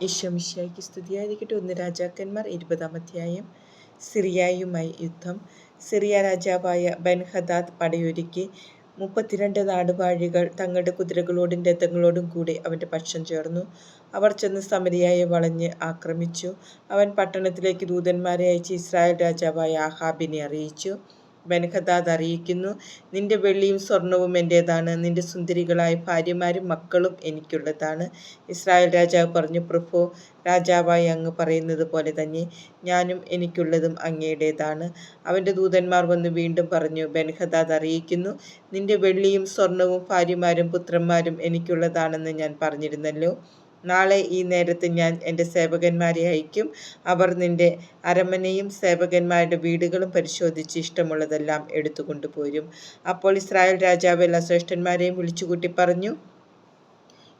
ഈശോമിശിയായിക്ക് സ്തുതിയായിരിക്കട്ടെ. ഒന്ന് രാജാക്കന്മാർ ഇരുപതാം അധ്യായം. സിറിയായുമായി യുദ്ധം. സിറിയ രാജാവായ ബൻഹദാദ് പടയൊരുക്കി. മുപ്പത്തിരണ്ട് നാടുവാഴികൾ തങ്ങളുടെ കുതിരകളോടും രഥങ്ങളോടും കൂടി അവന്റെ പക്ഷം ചേർന്നു. അവർ ചെന്ന് സമരിയായെ വളഞ്ഞ് ആക്രമിച്ചു. അവൻ പട്ടണത്തിലേക്ക് ദൂതന്മാരെ അയച്ച് ഇസ്രായേൽ രാജാവായ ആഹാബിനെ അറിയിച്ചു. ബൻഹദാദ് അറിയിക്കുന്നു. നിന്റെ വെള്ളിയും സ്വർണവും എന്റേതാണ് നിന്റെ സുന്ദരികളായ ഭാര്യമാരും മക്കളും എനിക്കുള്ളതാണ്. ഇസ്രായേൽ രാജാവ് പറഞ്ഞു പ്രഭു രാജാവായി അങ്ങ് പറയുന്നത് പോലെ തന്നെ ഞാനും എനിക്കുള്ളതും അങ്ങയുടേതാണ്. അവന്റെ ദൂതന്മാർ വന്ന് വീണ്ടും പറഞ്ഞു ബൻഹദാദ് അറിയിക്കുന്നു. നിന്റെ വെള്ളിയും സ്വർണവും ഭാര്യമാരും പുത്രന്മാരും എനിക്കുള്ളതാണെന്ന് ഞാൻ പറഞ്ഞിരുന്നല്ലോ. നാളെ ഈ നേരത്ത് ഞാൻ എന്റെ സേവകന്മാരെ അയക്കും. അവർ നിന്റെ അരമനയും സേവകന്മാരുടെ വീടുകളും പരിശോധിച്ച് ഇഷ്ടമുള്ളതെല്ലാം എടുത്തുകൊണ്ടുപോരും. അപ്പോൾ ഇസ്രായേൽ രാജാവ് എല്ലാ ശ്രേഷ്ഠന്മാരെയും വിളിച്ചുകൂട്ടി പറഞ്ഞു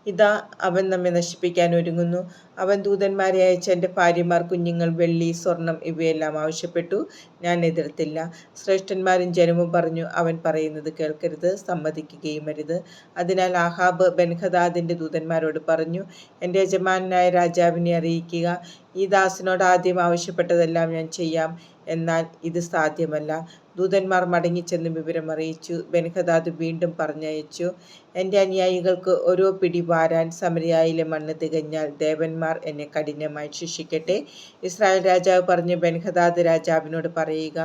ഇതാ അവൻ നമ്മെ നശിപ്പിക്കാൻ ഒരുങ്ങുന്നു. അവൻ ദൂതന്മാരെ അയച്ച എന്റെ ഭാര്യമാർ കുഞ്ഞുങ്ങൾ വെള്ളി സ്വർണം ഇവയെല്ലാം ആവശ്യപ്പെട്ടു. ഞാൻ എതിർത്തില്ല. ശ്രേഷ്ഠന്മാരും ജനവും പറഞ്ഞു അവൻ പറയുന്നത് കേൾക്കരുത് സമ്മതിക്കുകയും അരുത്. അതിനാൽ ആഹാബ് ബൻഹദാദിന്റെ ദൂതന്മാരോട് പറഞ്ഞു എന്റെ യജമാനായ രാജാവിനെ അറിയിക്കുക. ഈ ദാസിനോട് ആദ്യം ആവശ്യപ്പെട്ടതെല്ലാം ഞാൻ ചെയ്യാം. എന്നാൽ ഇത് സാധ്യമല്ല. ദൂതന്മാർ മടങ്ങിച്ചെന്ന് വിവരം അറിയിച്ചു. ബെൻഹദാദ് വീണ്ടും പറഞ്ഞയച്ചു എന്റെ അനുയായികൾക്ക് ഓരോ പിടി വാരാൻ സമരയായിലെ മണ്ണ് തികഞ്ഞാൽ ദേവന്മാർ എന്നെ കഠിനമായി ശിക്ഷിക്കട്ടെ ഇസ്രായേൽ രാജാവ് പറഞ്ഞു. ബെൻഹദാദ് രാജാവിനോട് പറയുക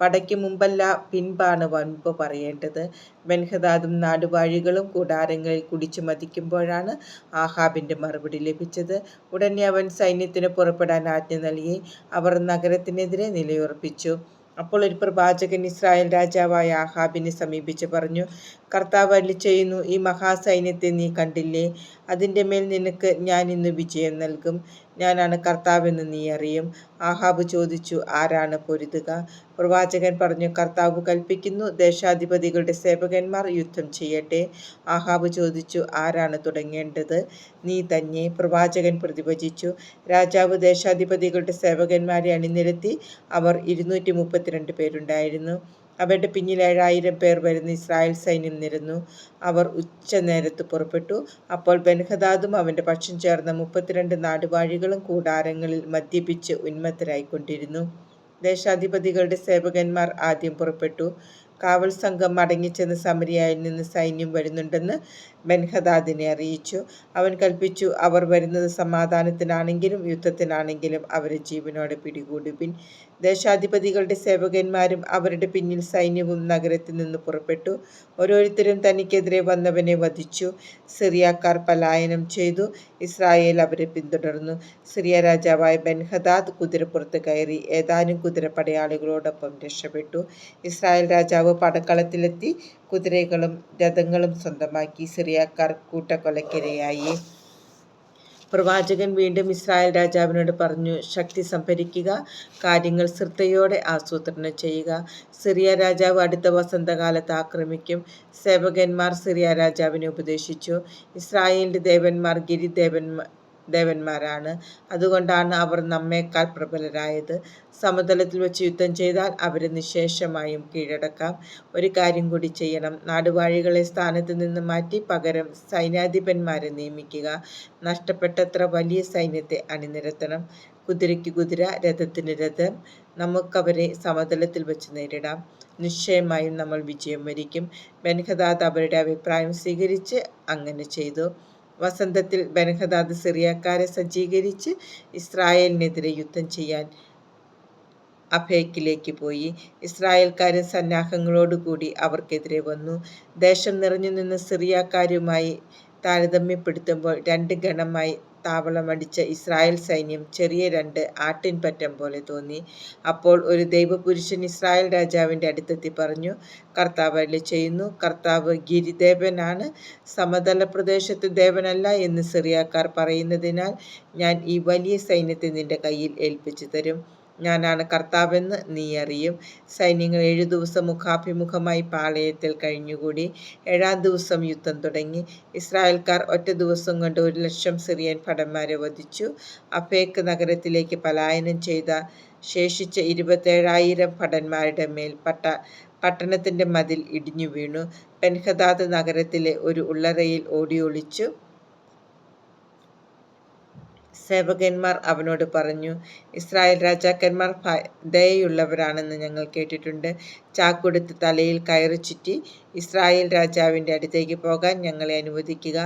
പടയ്ക്ക് മുമ്പല്ല പിൻപാണ് വൻപ് പറയേണ്ടത്. ബെൻഹദാദും നാടുവാഴികളും കൂടാരങ്ങളിൽ കുടിച്ചു മതിക്കുമ്പോഴാണ് ആഹാബിന്റെ മറുപടി ലഭിച്ചത്. ഉടനെ അവൻ സൈന്യത്തിന് പുറപ്പെടാൻ ആജ്ഞ നൽകി. അവർ നഗരത്തിനെതിരെ നിലയുറപ്പിച്ചു. അപ്പോൾ ഒരു പ്രവാചകൻ ഇസ്രായേൽ രാജാവായ ആഹാബിനെ സമീപിച്ച് പറഞ്ഞു കർത്താവ് അല്ലി ചെയ്യുന്നു ഈ മഹാസൈന്യത്തെ നീ കണ്ടില്ലേ? അതിന്റെ മേൽ നിനക്ക് ഞാൻ ഇന്ന് വിജയം നൽകും. ഞാനാണ് കർത്താവെന്ന് നീ അറിയും. ആഹാബ് ചോദിച്ചു ആരാണ് പൊരുതുക? പ്രവാചകൻ പറഞ്ഞു കർത്താവ് കൽപ്പിക്കുന്നു ദേശാധിപതികളുടെ സേവകന്മാർ യുദ്ധം ചെയ്യട്ടെ. ആഹാബ് ചോദിച്ചു ആരാണ് തുടങ്ങേണ്ടത്? നീ തന്നെ. പ്രവാചകൻ പ്രതിഭജിച്ചു രാജാവ് ദേശാധിപതികളുടെ സേവകന്മാരെ അണിനിരത്തി അവർ ഇരുന്നൂറ്റി മുപ്പത്തിരണ്ട് പേരുണ്ടായിരുന്നു. അവരുടെ പിന്നിൽ ഏഴായിരം പേർ വരുന്ന ഇസ്രായേൽ സൈന്യം നിരന്നു. അവർ ഉച്ച നേരത്ത് പുറപ്പെട്ടു. അപ്പോൾ ബൻഹദാദും അവന്റെ പക്ഷം ചേർന്ന മുപ്പത്തിരണ്ട് നാടുവാഴികളും കൂടാരങ്ങളിൽ മദ്യപിച്ച് ഉന്മത്തരായിക്കൊണ്ടിരുന്നു. ദേശാധിപതികളുടെ സേവകന്മാർ ആദ്യം പുറപ്പെട്ടു. കാവൽ സംഘം മടങ്ങിച്ചെന്ന് സമരിയായിൽ നിന്ന് സൈന്യം വരുന്നുണ്ടെന്ന് ബെൻഹദാദിനെ അറിയിച്ചു. അവൻ കൽപ്പിച്ചു അവർ വരുന്നത് സമാധാനത്തിനാണെങ്കിലും യുദ്ധത്തിനാണെങ്കിലും അവരെ ജീവനോടെ പിടികൂടി. പിടികൂടുവിൻ ദേശാധിപതികളുടെ സേവകന്മാരും അവരുടെ പിന്നിൽ സൈന്യവും നഗരത്തിൽ നിന്ന് പുറപ്പെട്ടു. ഓരോരുത്തരും തനിക്കെതിരെ വന്നവനെ വധിച്ചു. സിറിയക്കാർ പലായനം ചെയ്തു. ഇസ്രായേൽ അവരെ പിന്തുടർന്നു. സിറിയ രാജാവായ ബെൻഹദാദ് കുതിരപ്പുറത്ത് കയറി ഏതാനും കുതിരപ്പടയാളികളോടൊപ്പം രക്ഷപ്പെട്ടു. ഇസ്രായേൽ രാജാവ് പടക്കളത്തിലെത്തി കുതിരകളും രഥങ്ങളും സ്വന്തമാക്കി സിറിയാക്കാർ കൂട്ടക്കൊലക്കിരയായി പ്രവാചകൻ വീണ്ടും ഇസ്രായേൽ രാജാവിനോട് പറഞ്ഞു ശക്തി സംഭരിക്കുക കാര്യങ്ങൾ ശ്രദ്ധയോടെ ആസൂത്രണം ചെയ്യുക. സിറിയ രാജാവ് അടുത്ത വസന്തകാലത്ത് ആക്രമിക്കും. സേവകന്മാർ സിറിയ രാജാവിനെ ഉപദേശിച്ചു. ഇസ്രായേലിന്റെ ദേവന്മാർ ഗിരിദേവന്മാർ ദേവന്മാരാണ്. അതുകൊണ്ടാണ് അവർ നമ്മേക്കാൾ പ്രബലരായത്. സമതലത്തിൽ വെച്ച് യുദ്ധം ചെയ്താൽ അവരെ നിശേഷമായും കീഴടക്കാം. ഒരു കാര്യം കൂടി ചെയ്യണം. നാടുവാഴികളെ സ്ഥാനത്ത് നിന്ന് മാറ്റി പകരം സൈന്യാധിപന്മാരെ നിയമിക്കുക. നഷ്ടപ്പെട്ടത്ര വലിയ സൈന്യത്തെ അണിനിരത്തണം. കുതിരയ്ക്ക് കുതിര രഥത്തിന് രഥം. നമുക്കവരെ സമതലത്തിൽ വെച്ച് നേരിടാം. നിശ്ചയമായും നമ്മൾ വിജയം വരിക്കും. ബെൻഹദാദ് അവരുടെ അഭിപ്രായം സ്വീകരിച്ച് അങ്ങനെ ചെയ്തു. വസന്തത്തിൽ ബനഹദാദ് സിറിയക്കാരെ സജ്ജീകരിച്ച് ഇസ്രായേലിനെതിരെ യുദ്ധം ചെയ്യാൻ അഫേക്കിലേക്ക് പോയി. ഇസ്രായേൽക്കാരൻ സന്നാഹങ്ങളോടുകൂടി അവർക്കെതിരെ വന്നു. ദേശം നിറഞ്ഞു നിന്ന് സിറിയക്കാരുമായി താരതമ്യപ്പെടുത്തുമ്പോൾ രണ്ട് ഗണമായി താവളമടിച്ച ഇസ്രായേൽ സൈന്യം ചെറിയ രണ്ട് ആട്ടിൻപറ്റം പോലെ തോന്നി. അപ്പോൾ ഒരു ദൈവപുരുഷൻ ഇസ്രായേൽ രാജാവിന്റെ അടുത്തെത്തി പറഞ്ഞു കർത്താവ് അല്ലെ ചെയ്യുന്നു കർത്താവ് ഗിരിദേവനാണ് സമതല പ്രദേശത്ത് ദേവനല്ല എന്ന് സിറിയാക്കാർ പറയുന്നതിനാൽ ഞാൻ ഈ വലിയ സൈന്യത്തെ നിന്റെ കയ്യിൽ ഏൽപ്പിച്ചു തരും ഞാനാണ് കർത്താവെന്ന് നീ അറിയും. സൈന്യങ്ങൾ ഏഴു ദിവസം മുഖാഭിമുഖമായി പാളയത്തിൽ കഴിഞ്ഞുകൂടി. ഏഴാം ദിവസം യുദ്ധം തുടങ്ങി. ഇസ്രായേൽക്കാർ ഒറ്റ ദിവസം കൊണ്ട് ഒരു ലക്ഷം സിറിയൻ ഭടന്മാരെ വധിച്ചു. അഫേക്ക് നഗരത്തിലേക്ക് പലായനം ചെയ്ത ശേഷിച്ച ഇരുപത്തേഴായിരം ഭടന്മാരുടെ മേൽ പട്ട പട്ടണത്തിന്റെ മതിൽ ഇടിഞ്ഞു വീണു. പെൻഹദാദ് നഗരത്തിലെ ഒരു ഉള്ളറയിൽ ഓടിയൊളിച്ചു. സേവകന്മാർ അവനോട് പറഞ്ഞു, ഇസ്രായേൽ രാജാക്കന്മാർ ദയയുള്ളവരാണെന്ന് ഞങ്ങൾ കേട്ടിട്ടുണ്ട്. ചാക്കുടുത്ത് തലയിൽ കയറി ചുറ്റി ഇസ്രായേൽ രാജാവിന്റെ അടുത്തേക്ക് പോകാൻ ഞങ്ങളെ അനുവദിക്കുക.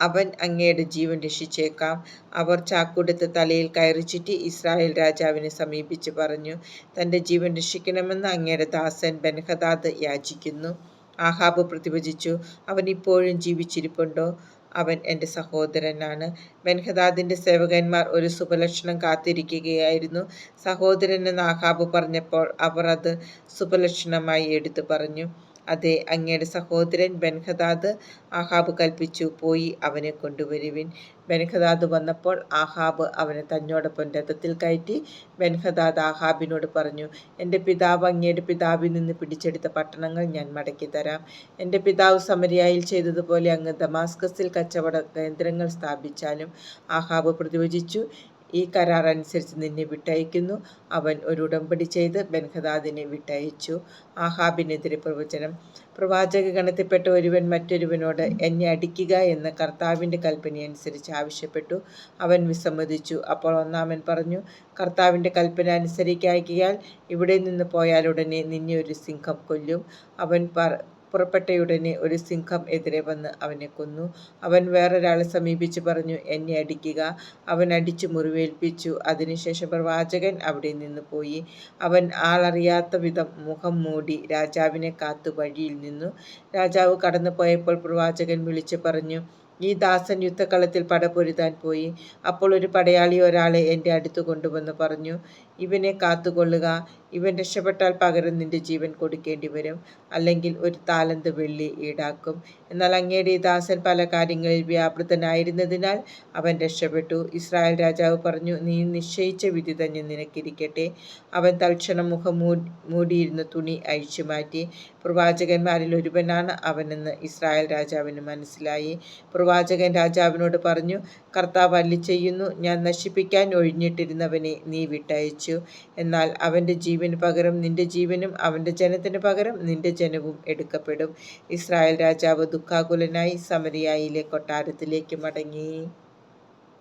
അവൻ അങ്ങയുടെ ജീവൻ രക്ഷിച്ചേക്കാം. അവർ ചാക്കുടുത്ത് തലയിൽ കയറി ചുറ്റി ഇസ്രായേൽ രാജാവിനെ സമീപിച്ച് പറഞ്ഞു, തന്റെ ജീവൻ രക്ഷിക്കണമെന്ന് അങ്ങയുടെ ദാസൻ ബെൻഹദാദ് യാചിക്കുന്നു. ആഹാബ് പ്രതിഭജിച്ചു അവൻ ഇപ്പോഴും ജീവിച്ചിരിപ്പുണ്ടോ? അവൻ എന്റെ സഹോദരനാണ്. ബൻഹദാദിന്റെ സേവകന്മാർ ഒരു ശുഭലക്ഷണം കാത്തിരിക്കുകയായിരുന്നു. സഹോദരനെന്ന് ആഹാബ് പറഞ്ഞപ്പോൾ അവർ അത് ശുഭലക്ഷണമായി എടുത്തു പറഞ്ഞു. അതെ, അങ്ങയുടെ സഹോദരൻ ബൻഹദാദ് ആഹാബ് കൽപ്പിച്ചു, പോയി അവനെ കൊണ്ടുവരുവിൻ. ബൻഹദാദ് വന്നപ്പോൾ ആഹാബ് അവനെ തന്നോടൊപ്പം രഥത്തിൽ കയറ്റി. ബൻഹദാദ് ആഹാബിനോട് പറഞ്ഞു, എന്റെ പിതാവ് അങ്ങയുടെ പിതാവിൽ നിന്ന് പിടിച്ചെടുത്ത പട്ടണങ്ങൾ ഞാൻ മടക്കി തരാം എന്റെ പിതാവ് സമരിയായിൽ ചെയ്തതുപോലെ അങ്ങ് ദമാസ്കസിൽ കച്ചവട കേന്ദ്രങ്ങൾ സ്ഥാപിച്ചാലും. ആഹാബ് പ്രതിവചിച്ചു, ഈ കരാർ അനുസരിച്ച് നിന്നെ വിട്ടയക്കുന്നു അവൻ ഒരു ഉടമ്പടി ചെയ്ത് ബൻഹദാദിനെ വിട്ടയച്ചു. ആഹാബിനെതിരെ പ്രവചനം. പ്രവാചക ഗണത്തിൽപ്പെട്ട ഒരുവൻ മറ്റൊരുവനോട് എന്നെ അടിക്കുക എന്ന് കർത്താവിന്റെ കൽപ്പനയനുസരിച്ച് ആവശ്യപ്പെട്ടു. അവൻ വിസമ്മതിച്ചു. അപ്പോൾ ഒന്നാമൻ പറഞ്ഞു, കർത്താവിന്റെ കൽപ്പന അനുസരിക്കായ്കയാൽ ഇവിടെ നിന്ന് പോയാലുടനെ നിന്നെ ഒരു സിംഹം കൊല്ലും. അവൻ പുറപ്പെട്ടയുടനെ ഒരു സിംഹം എതിരെ വന്ന് അവനെ കൊന്നു. അവൻ വേറൊരാളെ സമീപിച്ച് പറഞ്ഞു, എന്നെ അടിക്കുക. അവൻ അടിച്ചു മുറിവേൽപ്പിച്ചു. അതിനുശേഷം പ്രവാചകൻ അവിടെ നിന്ന് പോയി. അവൻ ആളറിയാത്ത വിധം മുഖം മൂടി രാജാവിനെ കാത്തു വഴിയിൽ നിന്നു. രാജാവ് കടന്നു പോയപ്പോൾ പ്രവാചകൻ വിളിച്ചു പറഞ്ഞു, ഈ ദാസൻ യുദ്ധക്കളത്തിൽ പടപൊരുതാൻ പോയി. അപ്പോൾ ഒരു പടയാളി ഒരാളെ എന്റെ അടുത്ത് കൊണ്ടുവന്ന് പറഞ്ഞു, ഇവനെ കാത്തുകൊള്ളുക. ഇവൻ രക്ഷപ്പെട്ടാൽ പകരം നിന്റെ ജീവൻ കൊടുക്കേണ്ടി വരും അല്ലെങ്കിൽ ഒരു താലന്ത് വെള്ളി ഈടാക്കും. എന്നാൽ അങ്ങയുടെ ഈ ദാസൻ പല കാര്യങ്ങളിൽ വ്യാപൃതനായിരുന്നതിനാൽ അവൻ രക്ഷപ്പെട്ടു. ഇസ്രായേൽ രാജാവ് പറഞ്ഞു, നീ നിശ്ചയിച്ച വിധി തന്നെ നിനക്കിരിക്കട്ടെ. അവൻ തൽക്ഷണം മുഖം മൂടിയിരുന്ന തുണി അഴിച്ചു മാറ്റി പ്രവാചകന്മാരിൽ ഒരുവനാണ് അവനെന്ന് ഇസ്രായേൽ രാജാവിന് മനസ്സിലായി. പ്രവാചകൻ രാജാവിനോട് പറഞ്ഞു, കർത്താവ് അല്ലി ചെയ്യുന്നു ഞാൻ നശിപ്പിക്കാൻ ഒഴിഞ്ഞിട്ടിരുന്നവനെ നീ വിട്ടയച്ചു. എന്നാൽ അവന്റെ ജീവന് പകരം നിന്റെ ജീവനും അവന്റെ ജനത്തിന് പകരം നിന്റെ ജനവും എടുക്കപ്പെടും. ഇസ്രായേൽ രാജാവ് ദുഃഖാകുലനായി സമരിയായിലെ കൊട്ടാരത്തിലേക്ക് മടങ്ങി.